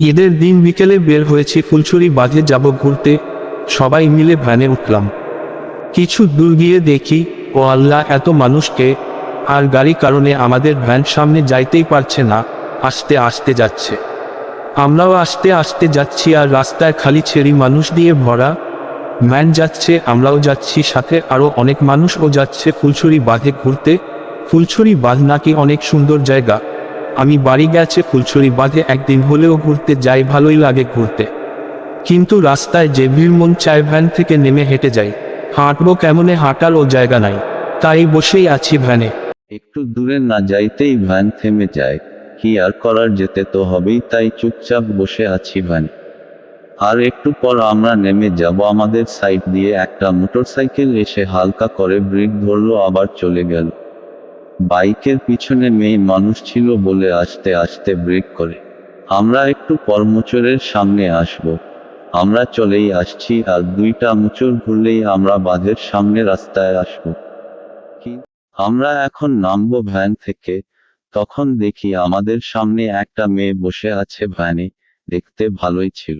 ঈদের দিন বিকেলে বের হয়েছি ফুলছড়ি বাঁধে যাব ঘুরতে। সবাই মিলে ভ্যানে উঠলাম। কিছু দূর গিয়ে দেখি, ও আল্লাহ, এত মানুষকে। আর গাড়ি কারণে আমাদের ভ্যান সামনে যাইতেই পারছে না, আস্তে আস্তে যাচ্ছে। আমরাও আস্তে আস্তে যাচ্ছি আর রাস্তায় খালি ছেড়ি মানুষ দিয়ে ভরা। ভ্যান যাচ্ছে, আমরাও যাচ্ছি, সাথে আরও অনেক মানুষও যাচ্ছে ফুলছড়ি বাঁধে ঘুরতে। ফুলছড়ি বাঁধ নাকি অনেক সুন্দর জায়গা। আমি বাড়ি গেছে, ফুলছড়ি বাঁধে, একদিন হলেও ঘুরতে যাই, ভালোই লাগে ঘুরতে। কিন্তু রাস্তায় যে ভিড় মন চায়, ভ্যান থেকে নেমে হেঁটে যাই। হাঁটবো কেমনে, হাঁটারও জায়গা নাই। তাই বসেই আছি ভ্যানে। একটু দূরে না যাইতেই ভ্যান থেমে যায়। কি আর করার যেতে তো হবেই, তাই চুপচাপ বসে আছি ভ্যানে। আর একটু পর আমরা নেমে যাব আমাদের সাইড দিয়ে, একটা মোটরসাইকেল এসে হালকা করে ব্রেক ধরলো, আবার চলে গেল। বাইকের পিছনে মেয়ে মানুষ ছিল বলে আস্তে আস্তে ব্রেক করে। আমরা একটু পর মোচরের সামনে আসব। আমরা চলেই আসছি আর দুইটা মোচর ঘুরলেই আমরা বাঁধের সামনে রাস্তায় আসব। কি? আমরা এখন নামবো ভ্যান থেকে। তখন দেখি আমাদের সামনে একটা মেয়ে বসে আছে ভ্যানে। দেখতে ভালোই ছিল।